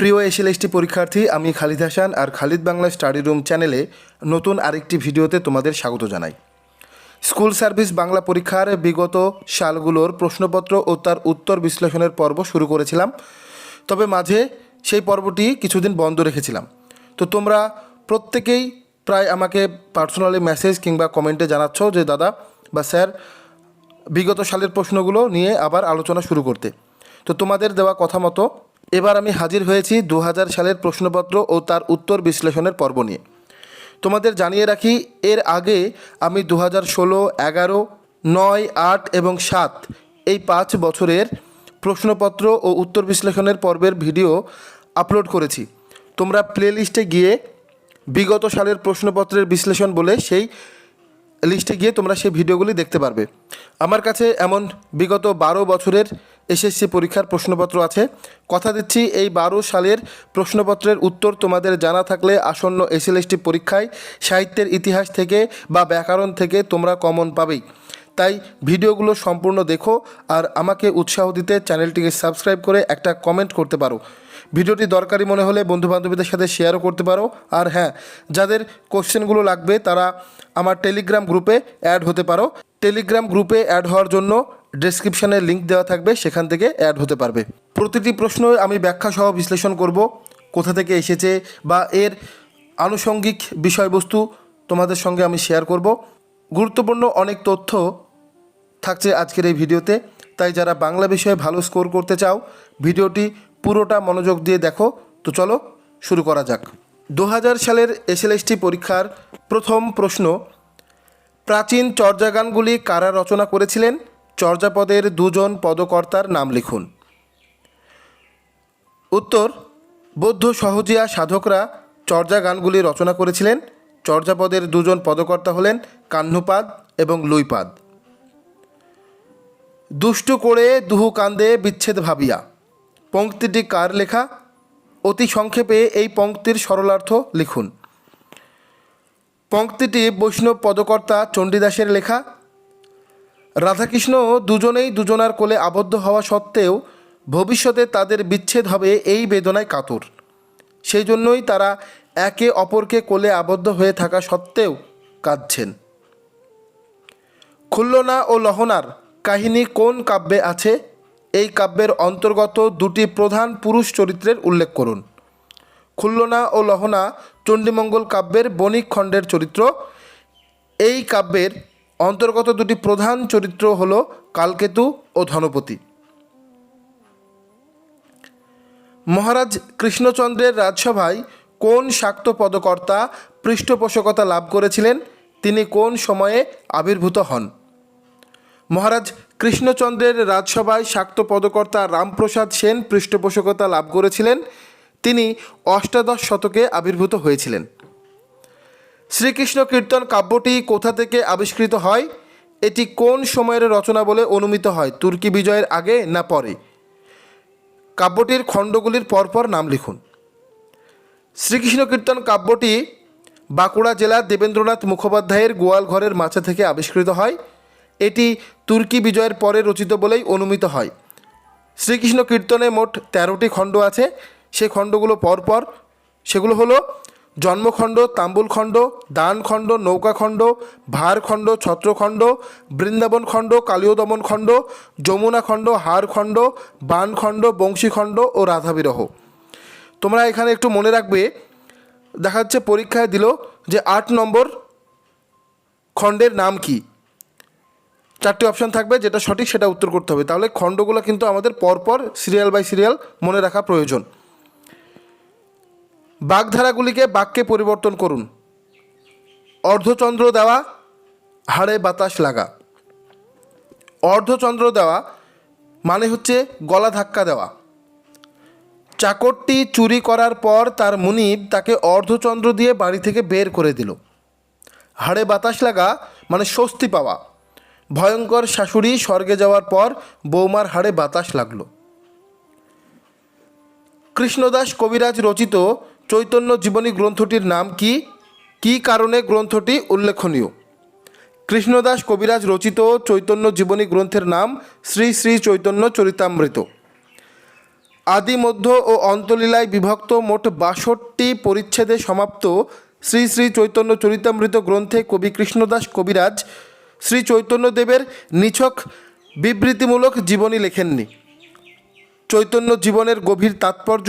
প্রিয় এসএলএসটি পরীক্ষার্থী, আমি খালিদ হাসান আর খালিদ বাংলা স্টাডি রুম চ্যানেলে নতুন আরেকটি ভিডিওতে তোমাদের স্বাগত জানাই। স্কুল সার্ভিস বাংলা পরীক্ষার বিগত সালগুলোর প্রশ্নপত্র ও তার উত্তর বিশ্লেষণের পর্ব শুরু করেছিলাম। তবে মাঝে সেই পর্বটি কিছুদিন বন্ধ রেখেছিলাম। তো তোমরা প্রত্যেকেই প্রায় আমাকে পার্সোনালি মেসেজ কিংবা কমেন্টে জানাচ্ছ যে, দাদা বা স্যার, বিগত সালের প্রশ্নগুলো নিয়ে আবার আলোচনা শুরু করতে। তো তোমাদের দেওয়া কথা মতো এবার আমি হাজির হয়েছি দু হাজার সালের প্রশ্নপত্র ও তার উত্তর বিশ্লেষণের পর্ব নিয়ে। তোমাদের জানিয়ে রাখি, এর আগে আমি দু হাজার ষোলো, এগারো, নয়, আট এবং সাত এই পাঁচ বছরের প্রশ্নপত্র ও উত্তর বিশ্লেষণের পর্বের ভিডিও আপলোড করেছি। তোমরা প্লেলিস্টে গিয়ে বিগত সালের প্রশ্নপত্রের বিশ্লেষণ বলে সেই লিস্টে গিয়ে তোমরা সেই ভিডিওগুলি দেখতে পারবে। আমার কাছে এমন বিগত বারো বছরের এসএসসি পরীক্ষার প্রশ্নপত্র আছে। কথা দিচ্ছি, এই বারো সালের প্রশ্নপত্রের উত্তর তোমাদের জানা থাকলে আসন্ন এসএলএসটি পরীক্ষায় সাহিত্যের ইতিহাস থেকে বা ব্যাকরণ থেকে তোমরা কমন পাবেই। তাই ভিডিওগুলো সম্পূর্ণ দেখো আর আমাকে উৎসাহ দিতে চ্যানেলটিকে সাবস্ক্রাইব করে একটা কমেন্ট করতে পারো। ভিডিওটি দরকারি মনে হলে বন্ধুবান্ধবীদের সাথে শেয়ারও করতে পারো। আর হ্যাঁ যাদের কোশ্চেনগুলো লাগবে তারা আমার টেলিগ্রাম গ্রুপে অ্যাড হতে পারো। টেলিগ্রাম গ্রুপে অ্যাড হওয়ার জন্য ডেসক্রিপশানে লিঙ্ক দেওয়া থাকবে, সেখান থেকে অ্যাড হতে পারবে। প্রতিটি প্রশ্ন আমি ব্যাখ্যা সহ বিশ্লেষণ করব, কোথা থেকে এসেছে বা এর আনুষঙ্গিক বিষয়বস্তু তোমাদের সঙ্গে আমি শেয়ার করব। গুরুত্বপূর্ণ অনেক তথ্য থাকছে আজকের এই ভিডিওতে, তাই যারা বাংলা বিষয়ে ভালো স্কোর করতে চাও, ভিডিওটি পুরোটা মনোযোগ দিয়ে দেখো। তো চলো, শুরু করা যাক। দু হাজার সালের এসএলএসটি পরীক্ষার প্রথম প্রশ্ন, প্রাচীন চর্যাগানগুলি কারা রচনা করেছিলেন? চর্যাপদের দুজন পদকর্তার নাম লিখুন। উত্তর, বৌদ্ধ সহজিয়া সাধকরা চর্যা গানগুলি রচনা করেছিলেন। চর্যাপদের দুজন পদকর্তা হলেন কাহ্নুপাদ এবং লুইপাদ। দুষ্টু করে দুহু কান্দে বিচ্ছেদ ভাবিয়া। পঙ্ক্তিটি কার লেখা? অতি সংক্ষেপে এই পঙ্ক্তির সরলার্থ লিখুন। পঙ্ক্তিটি বৈষ্ণব পদকর্তা চণ্ডীদাসের লেখা। রাধাকৃষ্ণ দুজনেই দুজনার কোলে আবদ্ধ হওয়া সত্ত্বেও ভবিষ্যতে তাদের বিচ্ছেদ হবে এই বেদনায় কাতর। সেই জন্যই তারা একে অপরকে কোলে আবদ্ধ হয়ে থাকা সত্ত্বেও কাঁদছেন। খুল্লনা ও লহনার কাহিনী কোন কাব্যে আছে? এই কাব্যের অন্তর্গত দুটি প্রধান পুরুষ চরিত্রের উল্লেখ করুন। খুল্লনা ও লহনা চণ্ডীমঙ্গল কাব্যের বণিক খণ্ডের চরিত্র। এই কাব্যের অন্তর্গত দুটি প্রধান চরিত্র হল কালকেতু ও ধনপতি। মহারাজ কৃষ্ণচন্দ্রের রাজসভায় কোন শাক্ত পদকর্তা পৃষ্ঠপোষকতা লাভ করেছিলেন? তিনি কোন সময়ে আবির্ভূত হন? মহারাজ কৃষ্ণচন্দ্রের রাজসভায় শাক্ত পদকর্তা রামপ্রসাদ সেন পৃষ্ঠপোষকতা লাভ করেছিলেন। তিনি অষ্টাদশ শতকে আবির্ভূত হয়েছিলেন। শ্রীকৃষ্ণ কীর্তন কাব্যটি কোথা থেকে আবিষ্কৃত হয়? এটি কোন সময়ের রচনা বলে অনুমিত হয়? তুর্কি বিজয়ের আগে না পরে? কাব্যটির খণ্ডগুলির পরপর নাম লিখুন। শ্রীকৃষ্ণ কীর্তন কাব্যটি বাঁকুড়া জেলার দেবেন্দ্রনাথ মুখোপাধ্যায়ের গোয়াল ঘরের মাচা থেকে আবিষ্কৃত হয়। এটি তুর্কি বিজয়ের পরে রচিত বলেই অনুমিত হয়। শ্রীকৃষ্ণ কীর্তনে মোট তেরোটি খণ্ড আছে। সেই খণ্ডগুলো পরপর। সেগুলো হলো জন্মখণ্ড, তাম্বুলখণ্ড, দানখণ্ড, নৌকাখণ্ড, ভারখণ্ড, ছত্রখণ্ড বৃন্দাবন খণ্ড কালীয়দমন খণ্ড যমুনা খণ্ড হারখণ্ড বানখণ্ড, বংশীখণ্ড ও রাধাবিরহ। তোমরা এখানে একটু মনে রাখবে দেখা যাচ্ছে পরীক্ষায় দিল যে আট নম্বর খণ্ডের নাম কি। চারটি অপশান থাকবে, যেটা সঠিক সেটা উত্তর করতে হবে। তাহলে খণ্ডগুলো কিন্তু আমাদের পরপর সিরিয়াল বাই সিরিয়াল মনে রাখা প্রয়োজন। বাগধারাগুলিকে বাক্যে পরিবর্তন করুন। অর্ধচন্দ্র দেওয়া, হাড়ে বাতাস লাগা। অর্ধচন্দ্র দেওয়া মানে হচ্ছে গলা ধাক্কা দেওয়া। চাকরটি চুরি করার পর তার মুনিব তাকে অর্ধচন্দ্র দিয়ে বাড়ি থেকে বের করে দিল। হাড়ে বাতাস লাগা মানে স্বস্তি পাওয়া। ভয়ঙ্কর শাশুড়ি স্বর্গে যাওয়ার পর বৌমার হাড়ে বাতাস লাগল। কৃষ্ণদাস কবিরাজ রচিত চৈতন্য জীবনী গ্রন্থটির নাম কি? কী কারণে গ্রন্থটি উল্লেখনীয়? কৃষ্ণদাস কবিরাজ রচিত চৈতন্য জীবনী গ্রন্থের নাম শ্রী শ্রী চৈতন্য চরিতামৃত। আদি মধ্য ও অন্তলীলায় বিভক্ত মোট বাষট্টি পরিচ্ছেদে সমাপ্ত শ্রী শ্রী চৈতন্য চরিতামৃত গ্রন্থে কবি কৃষ্ণদাস কবিরাজ শ্রী চৈতন্যদেবের নিছক বিবৃতিমূলক জীবনী লেখেননি। চৈতন্য জীবনের গভীর তাৎপর্য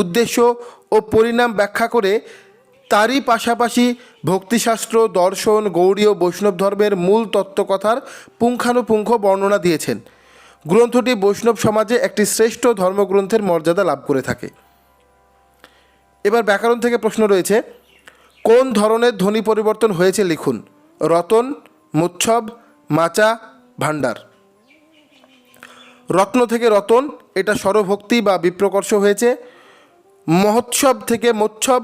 উদ্দেশ্য ও পরিণাম ব্যাখ্যা করে তারই পাশাপাশি ভক্তিশাস্ত্র, দর্শন গৌড়ীয় বৈষ্ণব ধর্মের মূল তত্ত্বকথার পুঙ্খানুপুঙ্খ বর্ণনা দিয়েছেন। গ্রন্থটি বৈষ্ণব সমাজে একটি শ্রেষ্ঠ ধর্মগ্রন্থের মর্যাদা লাভ করে থাকে। এবার ব্যাকরণ থেকে প্রশ্ন রয়েছে, কোন ধরনের ধ্বনি পরিবর্তন হয়েছে লিখুন? রতন মোচ্ছব মাচা, ভাণ্ডার। রত্ন থেকে রতন, এটা স্বরভক্তি বা বিপ্রকর্ষ হয়েছে। মহোৎসব থেকে মোচ্ছব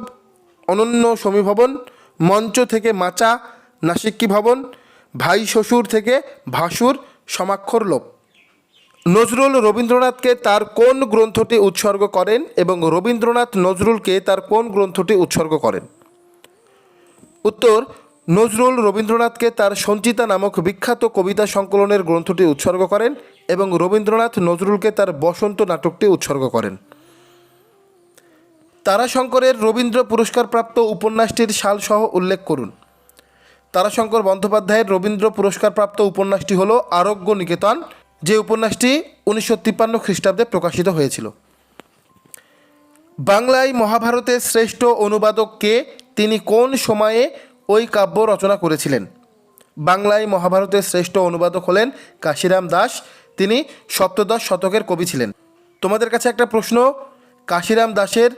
অনন্য সমীভবন, মঞ্চ থেকে মাচা, নাসিক্কি ভবন, ভাই শ্বশুর থেকে ভাসুর, সমাক্ষর লোপ নজরুল রবীন্দ্রনাথকে তার কোন গ্রন্থটি উৎসর্গ করেন এবং রবীন্দ্রনাথ নজরুলকে তার কোন গ্রন্থটি উৎসর্গ করেন? উত্তর, নজরুল রবীন্দ্রনাথকে তার সঞ্চিতা নামক বিখ্যাত কবিতা সংকলনের গ্রন্থটি উৎসর্গ করেন এবং রবীন্দ্রনাথ নজরুলকে তার বসন্ত নাটকটি উৎসর্গ করেন। তারাশঙ্করের রবীন্দ্র পুরস্কারপ্রাপ্ত উপন্যাসটির সালসহ উল্লেখ করুন। তারাশঙ্কর বন্দ্যোপাধ্যায়ের রবীন্দ্র পুরস্কারপ্রাপ্ত উপন্যাসটি হল আরোগ্য নিকেতন যে উপন্যাসটি উনিশশো তিপ্পান্ন খ্রিস্টাব্দে প্রকাশিত হয়েছিল। বাংলায় মহাভারতের শ্রেষ্ঠ অনুবাদক কে তিনি কোন সময়ে ওই কাব্য রচনা করেছিলেন? বাংলায় মহাভারতের শ্রেষ্ঠ অনুবাদক হলেন কাশিরাম দাস। তিনি সপ্তদশ শতকের কবি ছিলেন। তোমাদের কাছে একটা প্রশ্ন, কাশিরাম দাসের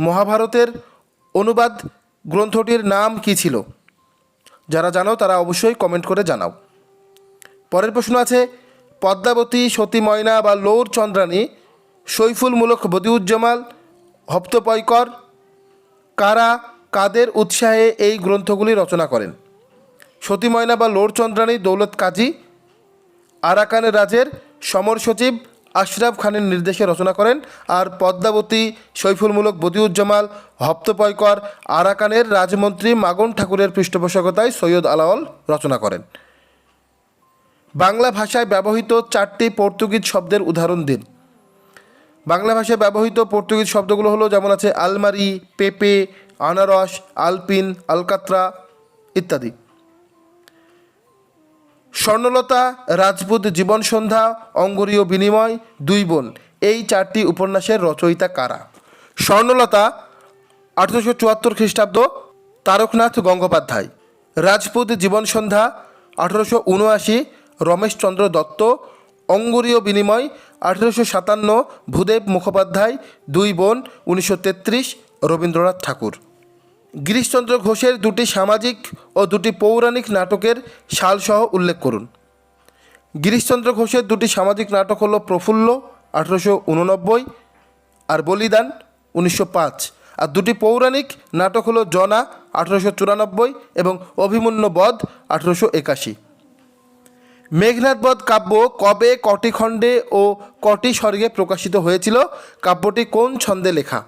মহাভারতের অনুবাদ গ্রন্থটির নাম কি ছিল? যারা জানো তারা অবশ্যই কমেন্ট করে জানাও। পরের প্রশ্ন আছে, পদ্মাবতী সতী ময়না বা লৌর চন্দ্রানী সৈফুলমূলক বদিউজ্জামাল হপ্তপয়কর, কারা, কাদের উৎসাহে এই গ্রন্থগুলি রচনা করেন? সতী ময়না বা লৌর চন্দ্রানী দৌলত কাজী, আরাকান রাজের সমর সচিব আশরাফ খানের নির্দেশে রচনা করেন আর পদ্মাবতী সৈফুলমূলক বদিউজ্জামাল হপ্তপয়কর আরাকানের রাজমন্ত্রী মাগন ঠাকুরের পৃষ্ঠপোষকতায় সৈয়দ আলাওল রচনা করেন। বাংলা ভাষায় ব্যবহৃত চারটি পর্তুগিজ শব্দের উদাহরণ দিন। বাংলা ভাষায় ব্যবহৃত পর্তুগিজ শব্দগুলো হলো, যেমন আছে আলমারি, পেপে, আনারস, আলপিন, আলকাত্রা ইত্যাদি। স্বর্ণলতা, রাজপুত জীবন সন্ধ্যা অঙ্গরীয় বিনিময়, দুই বোন। এই চারটি উপন্যাসের রচয়িতা কারা? স্বর্ণলতা, আঠেরোশো চুয়াত্তর খ্রিস্টাব্দ, তারকনাথ গঙ্গোপাধ্যায়। রাজপুত জীবন সন্ধ্যা আঠেরোশো উনআশি, রমেশচন্দ্র দত্ত। অঙ্গুরীয় বিনিময়, আঠেরোশো সাতান্ন, ভূদেব মুখোপাধ্যায়। দুই বোন, উনিশশো তেত্রিশ, রবীন্দ্রনাথ ঠাকুর। গিরিশচন্দ্র ঘোষের দুটি সামাজিক ও দুটি পৌরাণিক নাটকের সালসহ উল্লেখ করুন। গিরিশচন্দ্র ঘোষের দুটি সামাজিক নাটক হলো প্রফুল্ল আঠেরোশো উননব্বই আর বলিদান উনিশশো পাঁচ। আর দুটি পৌরাণিক নাটক হলো জনা আঠেরোশো চুরানব্বই এবং অভিমন্যু বধ আঠেরোশো একাশি। মেঘনাথ বধ কাব্য কবে কটি খণ্ডে ও কটি স্বর্গে প্রকাশিত হয়েছিল? কাব্যটি কোন ছন্দে লেখা?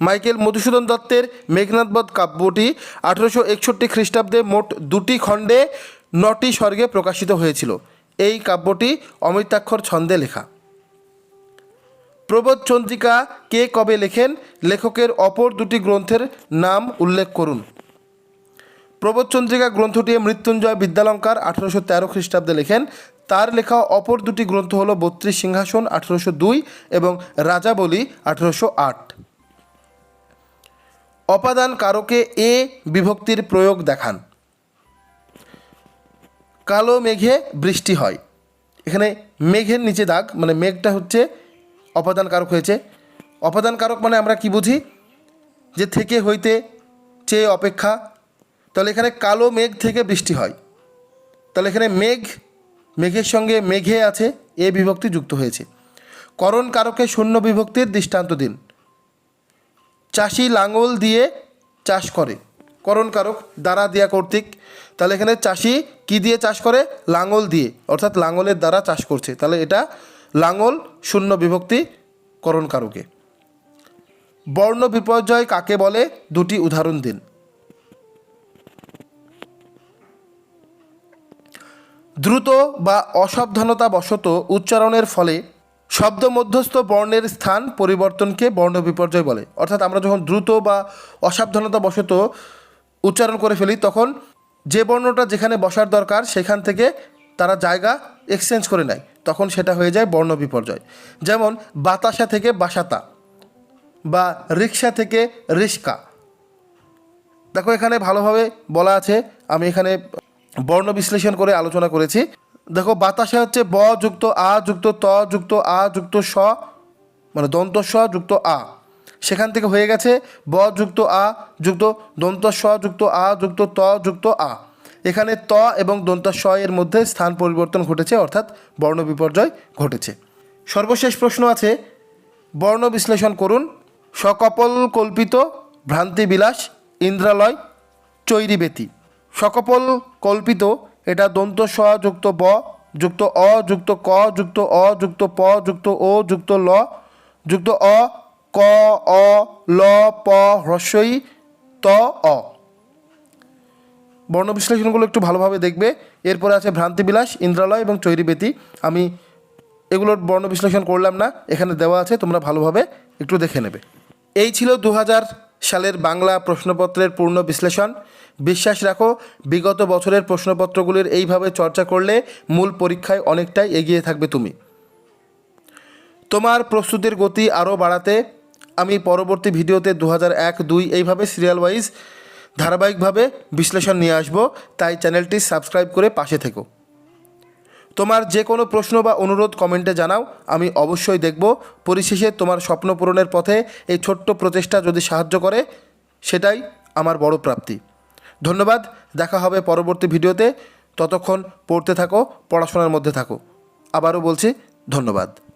মাইকেল মধুসূদন দত্তের মেঘনাথবধ কাব্যটি আঠেরোশো একষট্টি খ্রিস্টাব্দে মোট দুটি খণ্ডে নটি স্বর্গে প্রকাশিত হয়েছিল। এই কাব্যটি অমৃতাক্ষর ছন্দে লেখা। প্রবোধ চন্দ্রিকা কে কবে লেখেন? লেখকের অপর দুটি গ্রন্থের নাম উল্লেখ করুন। প্রবোধ চন্দ্রিকা গ্রন্থটি মৃত্যুঞ্জয় বিদ্যালঙ্কার আঠেরোশো তেরো খ্রিস্টাব্দে লেখেন। তার লেখা অপর দুটি গ্রন্থ হল বত্রিশ সিংহাসন আঠেরোশো দুই এবং রাজাবলী আঠেরোশো আট। অপাদান কারকে এ বিভক্তির প্রয়োগ দেখান। কালো মেঘে বৃষ্টি হয়। এখানে মেঘের নিচে দাগ মানে মেঘটা হচ্ছে অপাদান কারক হয়েছে। অপাদান কারক মানে আমরা কি বুঝি? যে থেকে হইতে চেয়ে অপেক্ষা। তাহলে এখানে কালো মেঘ থেকে বৃষ্টি হয়। তাহলে এখানে মেঘ, মেঘের সঙ্গে মেঘে আছে, এ বিভক্তি যুক্ত হয়েছে। করণ কারকে শূন্য বিভক্তির দৃষ্টান্ত দিন। চাষি লাঙল দিয়ে চাষ করে। করণ কারক দ্বারা দেয়া কর্তৃক। তাহলে এখানে চাষি কি দিয়ে চাষ করে? লাঙল দিয়ে। অর্থাৎ লাঙলের দ্বারা চাষ করছে। তাহলে এটা লাঙল শূন্য বিভক্তি করণ কারকে। বর্ণ বিপর্যয় কাকে বলে? দুটি উদাহরণ দিন। দ্রুত বা অসাবধানতা বশত উচ্চারণের ফলে শব্দ মধ্যস্থ বর্ণের স্থান পরিবর্তনকে বর্ণ বিপর্যয় বলে। অর্থাৎ আমরা যখন দ্রুত বা অসাবধানতা বশত উচ্চারণ করে ফেলি, তখন যে বর্ণটা যেখানে বসার দরকার, সেখান থেকে তারা জায়গা এক্সচেঞ্জ করে নেয়। তখন সেটা হয়ে যায় বর্ণ বিপর্যয়। যেমন, বাতাসা থেকে বাসাতা বা রিক্সা থেকে রিস্কা দেখো, এখানে ভালোভাবে বলা আছে, আমি এখানে বর্ণ বিশ্লেষণ করে আলোচনা করেছি। দেখো, বাতাসে হচ্ছে ব যুক্ত আ যুক্ত ত যুক্ত আ যুক্ত স মানে দন্ত স যুক্ত আ। সেখান থেকে হয়ে গেছে ব যুক্ত আ যুক্ত, দন্ত স যুক্ত আ যুক্ত, ত যুক্ত আ। এখানে ত এবং দন্ত স এর মধ্যে স্থান পরিবর্তন ঘটেছে, অর্থাৎ বর্ণ বিপর্যয় ঘটেছে। সর্বশেষ প্রশ্ন আছে, বর্ণ বিশ্লেষণ করুন। সকপল কল্পিত ভ্রান্তিবিলাস, ইন্দ্রালয়, চৈরিবেতি। সকপল কল্পিত এটা দন্ত স যুক্ত ব, যুক্ত অ, যুক্ত ক, যুক্ত অ, যুক্ত প, যুক্ত ও, যুক্ত ল, যুক্ত অ, ক, অ, ল, প হ্রস্বই ত, অ। বর্ণ বিশ্লেষণগুলো একটু ভালোভাবে দেখবে। এরপরে আছে ভ্রান্তিবিলাস, ইন্দ্রালয় এবং চৈরিবেতি আমি এগুলোর বর্ণ বিশ্লেষণ করলাম না, এখানে দেওয়া আছে, তোমরা ভালোভাবে একটু দেখে নেবে। এই ছিল দু হাজার সালের বাংলা প্রশ্নপত্রের পূর্ণ বিশ্লেষণ। বিশ্বাস রাখো, বিগত বছরের প্রশ্নপত্রগুলির এইভাবে চর্চা করলে মূল পরীক্ষায় অনেকটাই এগিয়ে থাকবে তুমি। তোমার প্রস্তুতির গতি আরও বাড়াতে আমি পরবর্তী ভিডিওতে দু হাজার এক দুই এইভাবে সিরিয়াল ওয়াইজ ধারাবাহিকভাবে বিশ্লেষণ নিয়ে আসব, তাই চ্যানেলটি সাবস্ক্রাইব করে পাশে থেকো। তোমার যে কোনো প্রশ্ন বা অনুরোধ কমেন্টে জানাও, আমি অবশ্যই দেখব। পরিশেষে তোমার স্বপ্ন পূরণের পথে এই ছোট্ট প্রচেষ্টা যদি সাহায্য করে, সেটাই আমার বড় প্রাপ্তি। ধন্যবাদ, দেখা হবে পরবর্তী ভিডিওতে। ততক্ষণ পড়তে থাকো, পড়াশোনার মধ্যে থাকো। আবারও বলছি, ধন্যবাদ।